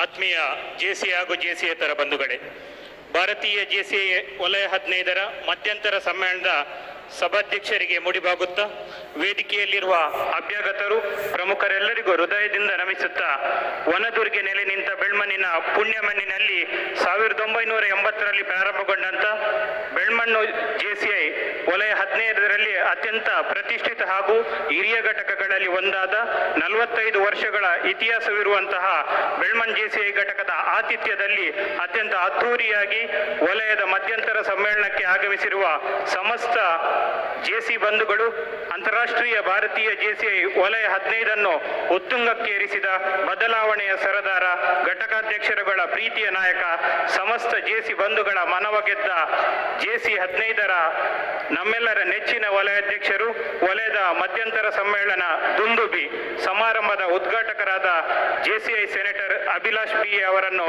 ಆತ್ಮೀಯ ಜೆಸಿ ಹಾಗೂ ಜೆಸಿಯೇತರ ಬಂಧುಗಳೇ, ಭಾರತೀಯ ಜೆಸಿ ವಲಯ ಹದಿನೈದರ ಮಧ್ಯಂತರ ಸಮ್ಮೇಳನದ ಸಭಾಧ್ಯಕ್ಷರಿಗೆ ಮುಡಿಬಾಗುತ್ತಾ ವೇದಿಕೆಯಲ್ಲಿರುವ ಅಭ್ಯಾಗತರು, ಪ್ರಮುಖರೆಲ್ಲರಿಗೂ ಹೃದಯದಿಂದ ನಮಿಸುತ್ತಾ, ವನದುರ್ಗೆ ನೆಲೆ ನಿಂತ ಬೆಳ್ಮಣ್ಣಿನ ಪುಣ್ಯ ಮಣ್ಣಿನಲ್ಲಿ ಸಾವಿರದ ಒಂಬೈನೂರ ಎಂಬತ್ತರಲ್ಲಿ ಪ್ರಾರಂಭಗೊಂಡಂತ ಬೆಳ್ಮಣ್ಣು ಜೆಸಿಐ ವಲಯ ಹದಿನೈದರಲ್ಲಿ ಅತ್ಯಂತ ಪ್ರತಿಷ್ಠಿತ ಹಾಗೂ ಹಿರಿಯ ಘಟಕಗಳಲ್ಲಿ ಒಂದಾದ ನಲವತ್ತೈದು ವರ್ಷಗಳ ಇತಿಹಾಸವಿರುವಂತಹ ಬೆಳ್ಮನ್ ಜೆಸಿಐ ಘಟಕದ ಆತಿಥ್ಯದಲ್ಲಿ ಅತ್ಯಂತ ಅದ್ಧೂರಿಯಾಗಿ ವಲಯದ ಮಧ್ಯಂತರ ಸಮ್ಮೇಳನಕ್ಕೆ ಆಗಮಿಸಿರುವ ಸಮಸ್ತ ಜೆಸಿ ಬಂಧುಗಳು, ಅಂತಾರಾಷ್ಟ್ರೀಯ ಭಾರತೀಯ ಜೆಸಿಐ ವಲಯ ಹದಿನೈದನ್ನು ಉತ್ತುಂಗಕ್ಕೇರಿಸಿದ ಬದಲಾವಣೆಯ ಸರದಾರ ಘಟಕಾಧ್ಯಕ್ಷರುಗಳ ಪ್ರೀತಿಯ ನಾಯಕ, ಸಮಸ್ತ ಜೆಸಿ ಬಂಧುಗಳ ಮನವ ಗೆದ್ದ ಜೆಸಿ ಹದಿನೈದರ ನಮ್ಮೆಲ್ಲರ ನೆಚ್ಚಿನ ವಲಯಾಧ್ಯಕ್ಷರು ವಲಯದ ಮಧ್ಯಂತರ ಸಮ್ಮೇಳನ ದುಂದುಬಿ ಸಮಾರಂಭದ ಉದ್ಘಾಟಕರಾದ ಜೆಸಿಐ ಸೆನೆಟರ್ ಅಭಿಲಾಷ್ ಬಿ ಅವರನ್ನು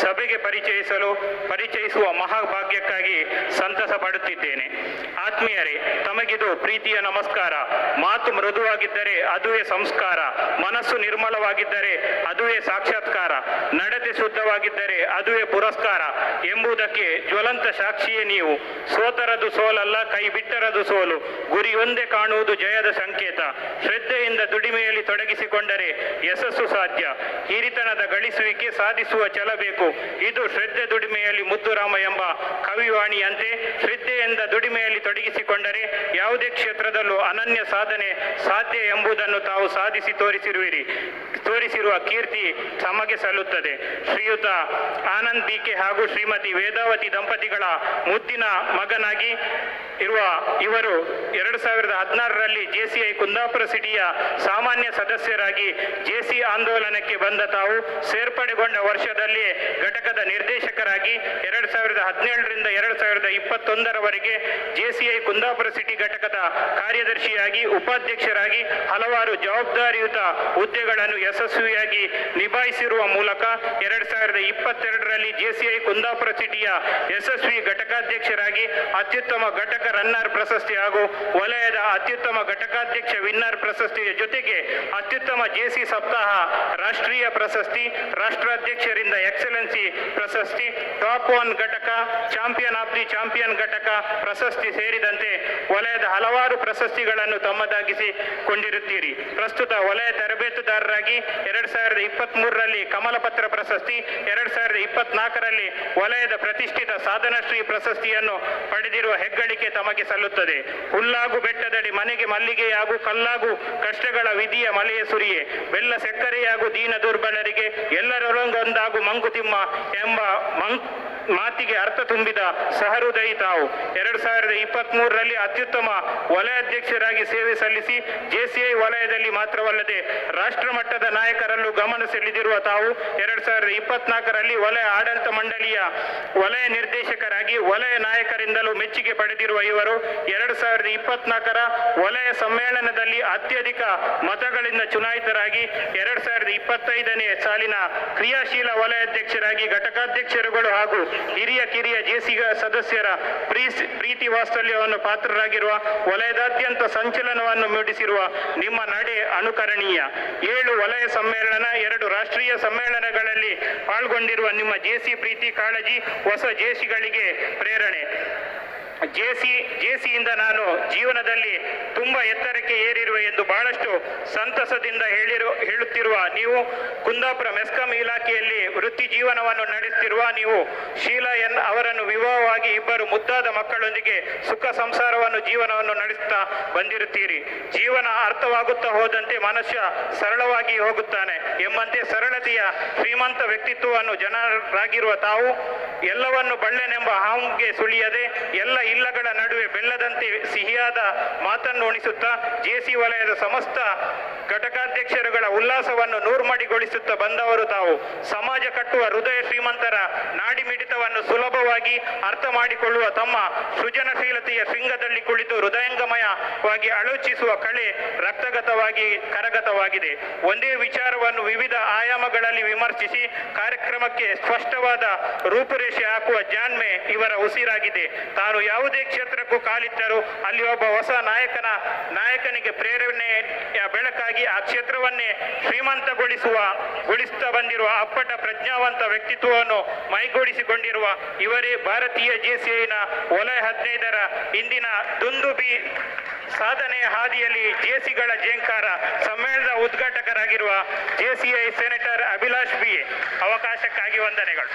ಸಭೆಗೆ ಪರಿಚಯಿಸಲು, ಪರಿಚಯಿಸುವ ಮಹಾಭಾಗ್ಯಕ್ಕಾಗಿ ಸಂತಸ ಪಡುತ್ತಿದ್ದೇನೆ. ಆತ್ಮೀಯರೇ, ತಮಗಿದು ಪ್ರೀತಿಯ ನಮಸ್ಕಾರ. ಮಾತು ಮೃದುವಾಗಿದ್ದರೆ ಅದುವೇ ಸಂಸ್ಕಾರ. ಮನಸ್ಸು ನಿರ್ಮಲವಾಗಿದ್ದರೆ ಅದುವೇ ಸಾಕ್ಷಾತ್ಕಾರ. ನಡತೆ ಶುದ್ಧವಾಗಿದ್ದರೆ ಅದುವೇ ಪುರಸ್ಕಾರ. ಎಂಬುದಕ್ಕೆ ಜ್ವಲಂತ ಸಾಕ್ಷಿಯೇ ನೀವು. ಸೋತರದು ಸೋಲಲ್ಲ, ಕೈ ಬಿಟ್ಟರದು ಸೋಲು. ಗುರಿ ಒಂದೇ ಕಾಣುವುದು ಜಯದ ಸಂಕೇತ. ಶ್ರದ್ಧೆಯಿಂದ ದುಡಿಮೆಯಲ್ಲಿ ತೊಡಗಿಸಿಕೊಂಡರೆ ಯಶಸ್ಸು ಸಾಧ್ಯ. ಹಿರಿತನದ ಗಳಿಸುವಿಕೆ ಸಾಧಿಸುವ ಛಲ ಬೇಕು. ಇದು ಶ್ರದ್ಧೆ ದುಡಿಮೆಯಲ್ಲಿ ಮುದ್ದುರಾಮ ಎಂಬ ಕವಿವಾಣಿಯಂತೆ ಶ್ರದ್ಧೆಯಿಂದ ದುಡಿಮೆಯಲ್ಲಿ ತೊಡಗಿಸಿಕೊಂಡರೆ ಯಾವುದೇ ಕ್ಷೇತ್ರದಲ್ಲೂ ಅನನ್ಯ ಸಾಧನೆ ಸಾಧ್ಯ ಎಂಬುದನ್ನು ತಾವು ಸಾಧಿಸಿ ತೋರಿಸಿರುವಿರಿ. ತೋರಿಸಿರುವ ಕೀರ್ತಿ ತಮಗೆ ಸಲ್ಲುತ್ತದೆ. ಶ್ರೀಯುತ ಆನಂದ್ ಬಿಕೆ ಹಾಗೂ ಶ್ರೀಮತಿ ವೇದಾವತಿ ದಂಪತಿಗಳ ಮುದ್ದಿನ ಮಗನಾಗಿ ಇರುವ ಇವರು ಎರಡು ಸಾವಿರದ ಹದಿನಾರರಲ್ಲಿ ಜೆಸಿಐ ಕುಂದಾಪುರ ಸಿಟಿಯ ಸಾಮಾನ್ಯ ಸದಸ್ಯರಾಗಿ ಜೆಸಿ ಆಂದೋಲನಕ್ಕೆ ಬಂದ ತಾವು ಸೇರ್ಪಡೆಗೊಂಡ ವರ್ಷದಲ್ಲಿ ಘಟಕದ ನಿರ್ದೇಶಕರಾಗಿ ಎರಡು ಸಾವಿರದ ಹದಿನೇಳರಿಂದ ಎರಡು ಸಾವಿರದ ಇಪ್ಪತ್ತೊಂದರವರೆಗೆ ಜೆಸಿಐ ಕುಂದಾಪುರ ಸಿಟಿ ಘಟಕದ ಕಾರ್ಯದರ್ಶಿಯಾಗಿ, ಉಪಾಧ್ಯಕ್ಷರಾಗಿ, ಹಲವಾರು ಜವಾಬ್ದಾರಿಯುತ ಹುದ್ದೆಗಳನ್ನು ಯಶಸ್ವಿಯಾಗಿ ನಿಭಾಯಿಸಿರುವ ಮೂಲಕ ಎರಡು ಸಾವಿರದ ಇಪ್ಪತ್ತೆರಡರಲ್ಲಿ ಜೆಸಿಐ ಕುಂದಾಪುರ ಸಿಟಿಯ ಯಶಸ್ವಿ ಘಟಕಾಧ್ಯಕ್ಷರಾಗಿ, ಅತ್ಯುತ್ತಮ ಘಟಕ ರನ್ನರ್ ಪ್ರಶಸ್ತಿ ಹಾಗೂ ವಲಯದ ಅತ್ಯುತ್ತಮ ಘಟಕಾಧ್ಯಕ್ಷ ವಿನ್ನರ್ ಪ್ರಶಸ್ತಿಯ ಜೊತೆಗೆ ಅತ್ಯುತ್ತಮ ಜೆಸಿ ಸಪ್ತಾಹ ರಾಷ್ಟ್ರೀಯ ಪ್ರಶಸ್ತಿ, ರಾಷ್ಟ್ರಾಧ್ಯಕ್ಷರಿಂದ ಎಕ್ಸಲೆನ್ಸಿ ಪ್ರಶಸ್ತಿ, ಟಾಪ್ ಒನ್ ಘಟಕ, ಚಾಂಪಿಯನ್ ಆಫ್ ದಿ ಚಾಂಪಿಯನ್ ಘಟಕ ಪ್ರಶಸ್ತಿ ಸೇರಿದಂತೆ ವಲಯದ ಹಲವಾರು ಪ್ರಶಸ್ತಿಗಳನ್ನು ತಮ್ಮದಾಗಿಸಿಕೊಂಡಿರುತ್ತೀರಿ ಪ್ರಸ್ತುತ ವಲಯ ತರಬೇತುದಾರರಾಗಿ ಎರಡ್ ಸಾವಿರದ ಇಪ್ಪತ್ತ್ ಮೂರರಲ್ಲಿ ಕಮಲಪತ್ರ ಪ್ರಶಸ್ತಿ, ಎರಡ್ ಸಾವಿರದ ಇಪ್ಪತ್ನಾಲ್ಕರಲ್ಲಿ ವಲಯದ ಪ್ರತಿಷ್ಠಿತ ಸಾಧನಶ್ರೀ ಪ್ರಶಸ್ತಿಯನ್ನು ಪಡೆದಿರುವ ಹೆಗ್ಗಳಿಕೆ ತಮಗೆ ಸಲ್ಲುತ್ತದೆ. ಹುಲ್ಲಾಗು ಬೆಟ್ಟದಡಿ, ಮನೆಗೆ ಮಲ್ಲಿಗೆಯಾಗು ಕಲ್ಲಾಗು ಕಷ್ಟಗಳ ವಿಧಿಯ ಮಲೆಯ ಸುರಿಯೇ. ಬೆಲ್ಲ ಸಕ್ಕರೆಯಾಗು ದೀನ ದುರ್ಬಲರಿಗೆ ಎಲ್ಲರೊಳಗೊಂದಾಗು ಮಂಕುತಿಮ್ಮ ಎಂಬ ಮಂಕ್ ಮಾತಿಗೆ ಅರ್ಥ ತುಂಬಿದ ಸಹೃದಯಿ ತಾವು ಎರಡು ಸಾವಿರದ ಇಪ್ಪತ್ತ್ ಮೂರರಲ್ಲಿ ಅತ್ಯುತ್ತಮ ವಲಯಾಧ್ಯಕ್ಷರಾಗಿ ಸೇವೆ ಸಲ್ಲಿಸಿ ಜೆಸಿಐ ವಲಯದಲ್ಲಿ ಮಾತ್ರವಲ್ಲದೆ ರಾಷ್ಟ್ರ ಮಟ್ಟದ ನಾಯಕರಲ್ಲೂ ಗಮನ ಸೆಳೆದಿರುವ ತಾವು ಎರಡು ಸಾವಿರದ ಇಪ್ಪತ್ನಾಲ್ಕರಲ್ಲಿ ವಲಯ ಆಡಳಿತ ಮಂಡಳಿಯ ವಲಯ ನಿರ್ದೇಶಕರಾಗಿ ವಲಯ ನಾಯಕರಿಂದಲೂ ಮೆಚ್ಚುಗೆ ಪಡೆದಿರುವ ಇವರು ಎರಡು ಸಾವಿರದ ಇಪ್ಪತ್ನಾಲ್ಕರ ವಲಯ ಸಮ್ಮೇಳನದಲ್ಲಿ ಅತ್ಯಧಿಕ ಮತಗಳಿಂದ ಚುನಾಯಿತರಾಗಿ ಎರಡು ಸಾವಿರದ ಇಪ್ಪತ್ತೈದನೇ ಸಾಲಿನ ಕ್ರಿಯಾಶೀಲ ವಲಯಾಧ್ಯಕ್ಷರಾಗಿ ಘಟಕಾಧ್ಯಕ್ಷರುಗಳು ಹಾಗೂ ಹಿರಿಯ ಕಿರಿಯ ಜೆಸಿಗ ಸದಸ್ಯರ ಪ್ರೀತಿ ವಾತ್ಸಲ್ಯವನ್ನು ಪಾತ್ರರಾಗಿರುವ ವಲಯದಾದ್ಯಂತ ಸಂಚಲನವನ್ನು ಮೂಡಿಸಿರುವ ನಿಮ್ಮ ನಡೆ ಅನುಕರಣೀಯ. ಏಳು ವಲಯ ಸಮ್ಮೇಳನ, ಎರಡು ರಾಷ್ಟ್ರೀಯ ಸಮ್ಮೇಳನಗಳಲ್ಲಿ ಪಾಲ್ಗೊಂಡಿರುವ ನಿಮ್ಮ ಜೇಸಿ ಪ್ರೀತಿ ಕಾಳಜಿ ಹೊಸ ಜೇಸಿಗಳಿಗೆ ಪ್ರೇರಣೆ. ಜೆಸಿ, ಜೆಸಿಯಿಂದ ನಾನು ಜೀವನದಲ್ಲಿ ತುಂಬಾ ಎತ್ತರಕ್ಕೆ ಏರಿರುವೆ ಎಂದು ಬಹಳಷ್ಟು ಸಂತಸದಿಂದ ಹೇಳಿರು, ಹೇಳುತ್ತಿರುವ ನೀವು ಕುಂದಾಪುರ ಮೆಸ್ಕಾಂ ಇಲಾಖೆಯಲ್ಲಿ ವೃತ್ತಿ ಜೀವನವನ್ನು ನಡೆಸುತ್ತಿರುವ ನೀವು ಶೀಲಾ ಎನ್ ಅವರನ್ನು ವಿವಾಹವಾಗಿ ಇಬ್ಬರು ಮುದ್ದಾದ ಮಕ್ಕಳೊಂದಿಗೆ ಸುಖ ಸಂಸಾರವನ್ನು ಜೀವನವನ್ನು ನಡೆಸುತ್ತಾ ಬಂದಿರುತ್ತೀರಿ. ಜೀವನ ಅರ್ಥವಾಗುತ್ತಾ ಹೋದಂತೆ ಮನುಷ್ಯ ಸರಳವಾಗಿ ಹೋಗುತ್ತಾನೆ. ಎಂಬಂತೆ ಸರಳತೆಯ ಶ್ರೀಮಂತ ವ್ಯಕ್ತಿತ್ವವನ್ನು ಜನರಾಗಿರುವ ತಾವು ಎಲ್ಲವನ್ನು ಬಳ್ಳೆನೆಂಬ ಹಾಂಗೆ ಸುಳಿಯದೆ ಎಲ್ಲ ಇಲ್ಲಗಳ ನಡುವೆ ಬೆಲ್ಲದಂತೆ ಸಿಹಿಯಾದ ಮಾತನ್ನು ಉಣಿಸುತ್ತಾ ಜೆಸಿ ವಲಯದ ಸಮಸ್ತ ಘಟಕಾಧ್ಯಕ್ಷರುಗಳ ಉಲ್ಲಾಸವನ್ನು ನೂರ್ಮಡಿಗೊಳಿಸುತ್ತಾ ಬಂದವರು ತಾವು. ಸಮಾಜ ಕಟ್ಟುವ ಹೃದಯ ಶ್ರೀಮಂತರ ನಾಡಿ ಮಿಡಿತವನ್ನು ಸುಲಭವಾಗಿ ಅರ್ಥ ಮಾಡಿಕೊಳ್ಳುವ ತಮ್ಮ ಸೃಜನಶೀಲತೆಯ ಶೃಂಗದಲ್ಲಿ ಕುಳಿತು ಹೃದಯಂಗಮಯವಾಗಿ ಆಲೋಚಿಸುವ ಕಳೆ ರಕ್ತಗತವಾಗಿ, ಕರಗತವಾಗಿದೆ. ಒಂದೇ ವಿಚಾರವನ್ನು ವಿವಿಧ ಆಯಾಮಗಳಲ್ಲಿ ವಿಮರ್ಶಿಸಿ ಕಾರ್ಯಕ್ರಮಕ್ಕೆ ಸ್ಪಷ್ಟವಾದ ರೂಪುರೇಷೆ ಹಾಕುವ ಜಾಣ್ಮೆ ಇವರ ಉಸಿರಾಗಿದೆ. ತಾನು ಯಾವುದೇ ಕ್ಷೇತ್ರಕ್ಕೂ ಕಾಲಿಟ್ಟರೂ ಅಲ್ಲಿ ಒಬ್ಬ ಹೊಸ ನಾಯಕನ, ನಾಯಕನಿಗೆ ಪ್ರೇರಣೆಯ ಬೆಳಕಾಗಿ ಆ ಕ್ಷೇತ್ರವನ್ನೇ ಶ್ರೀಮಂತಗೊಳಿಸುವ ಗೊಳಿಸುತ್ತಾ ಬಂದಿರುವ ಅಪ್ಪಟ ಪ್ರಜ್ಞಾವಂತ ವ್ಯಕ್ತಿತ್ವವನ್ನು ಮೈಗೂಡಿಸಿಕೊಂಡಿರುವ ಇವರೇ ಭಾರತೀಯ ಜೆಸಿಐನ ವಲಯ ಹದಿನೈದರ ಇಂದಿನ ದುಂದುಬಿ ಸಾಧನೆಯ ಹಾದಿಯಲ್ಲಿ ಜೆಸಿಗಳ ಜೇಂಕಾರ ಸಮ್ಮೇಳನದ ಉದ್ಘಾಟಕರಾಗಿರುವ ಜೆಸಿಐ ಸೆನೆಟರ್ ಅಭಿಲಾಷ್ ಬಿ ಅವಕಾಶಕ್ಕಾಗಿ ವಂದನೆಗಳು.